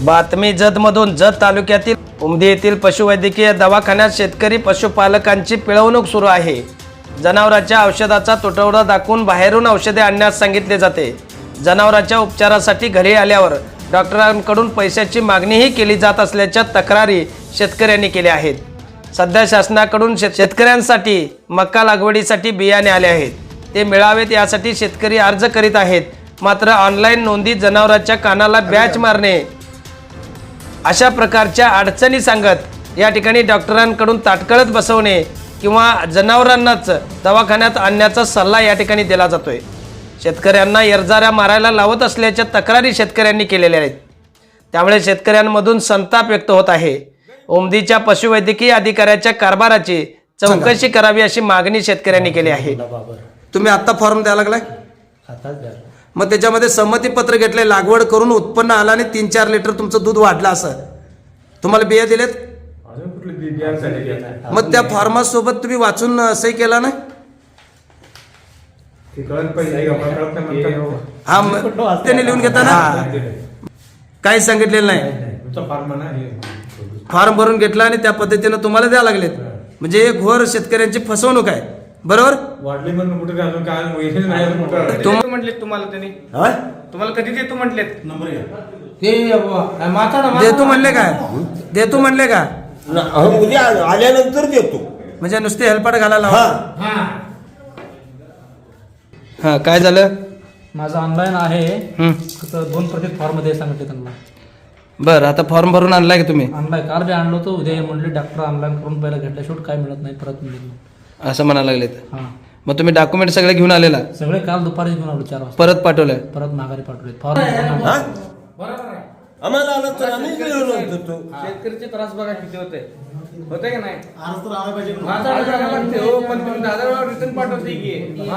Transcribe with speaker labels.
Speaker 1: बातमी जतमधून जत तालुक्यातील उमदी येथील पशुवैद्यकीय दवाखान्यात शेतकरी पशुपालकांची पिळवणूक सुरू आहे. जनावरांच्या औषधाचा तुटवडा दाखवून बाहेरून औषधे आणण्यास सांगितले जाते. जनावरांच्या उपचारासाठी घरी आल्यावर डॉक्टरांकडून पैशाची मागणीही केली जात असल्याच्या तक्रारी शेतकऱ्यांनी केल्या आहेत. सध्या शासनाकडून शेतकऱ्यांसाठी मका लागवडीसाठी बियाणे आले आहेत. ते मिळावेत यासाठी शेतकरी अर्ज करीत आहेत. मात्र ऑनलाईन नोंदी जनावरांच्या कानाला बॅच मारणे अशा प्रकारच्या अडचणी सांगत या ठिकाणी डॉक्टरांकडून ताटकळत बसवणे किंवा जनावरांनाच दवाखान्यात आणण्याचा सल्ला या ठिकाणी दिला जातोय. शेतकऱ्यांना एरजाऱ्या मारायला लावत असल्याच्या तक्रारी शेतकऱ्यांनी केलेल्या आहेत. त्यामुळे शेतकऱ्यांमधून संताप व्यक्त होत आहे. ओमदीच्या पशुवैद्यकीय अधिकाऱ्याच्या कारभाराची चौकशी करावी अशी मागणी शेतकऱ्यांनी केली आहे. तुम्ही आत्ता फॉर्म द्यायला लागलाय? मग त्याच्यामध्ये संमतीपत्र घेतले लागवड करून उत्पन्न आलं आणि तीन चार लिटर तुमचं दूध वाढलं असं. तुम्हाला बिया दिलेत? मग त्या फॉर्मासोबत तुम्ही वाचून अं, सही केला ना. हा मग त्याने लिहून घेता ना? काही सांगितलेलं नाही.
Speaker 2: तुमचा फार्म ना
Speaker 1: फॉर्म भरून घेतला आणि त्या पद्धतीनं तुम्हाला द्यावं लागलेत. म्हणजे हे घोर शेतकऱ्यांची फसवणूक आहे. बरोबर?
Speaker 2: वाढली म्हणून कुठे काय अजून काय वैशिष्ट्य नाही अजून कुठं
Speaker 1: तुम-
Speaker 3: देतो म्हटलेत तुम्हाला त्यांनी तुम्हाला कधी देतो म्हटलेत.
Speaker 1: देतो म्हणले काय देतो म्हणले का?
Speaker 4: न- अहो, उद्या आल्यानंतर देतो.
Speaker 1: म्हणजे नुसते हेल्पाट घालायला
Speaker 4: हा.
Speaker 1: लावा. हा काय झालं?
Speaker 5: माझं ऑनलाईन आहे.
Speaker 1: हं.
Speaker 5: फक्त दोन प्रत्येक फॉर्ममध्ये सांगितले त्यांना.
Speaker 1: बरं आता फॉर्म भरून आणलाय का तुम्ही?
Speaker 5: ऑनलाईन काल बी आणलो होतो उद्या म्हणले डॉक्टर ऑनलाईन करून पहिला घेतल्या शेवट काय मिळत नाही परत मिळत
Speaker 1: असं म्हणायला लागलेत.
Speaker 5: हां.
Speaker 1: मग तुम्ही डॉक्युमेंट सगळे घेऊन आलेला?
Speaker 5: सगळे काल दुपारी घेऊन आलो चार वाजता.
Speaker 1: परत पाठवलंय?
Speaker 5: परत माघारी पाठवले फॉर्म
Speaker 4: हा? आम्हाला आलं तर आम्ही घेऊन
Speaker 3: शेतकरीचे त्रास बघा किती होते. होते का नाही? अर्ज तर लागते हो पण तुम्ही दादा रिटर्न पाठवते की.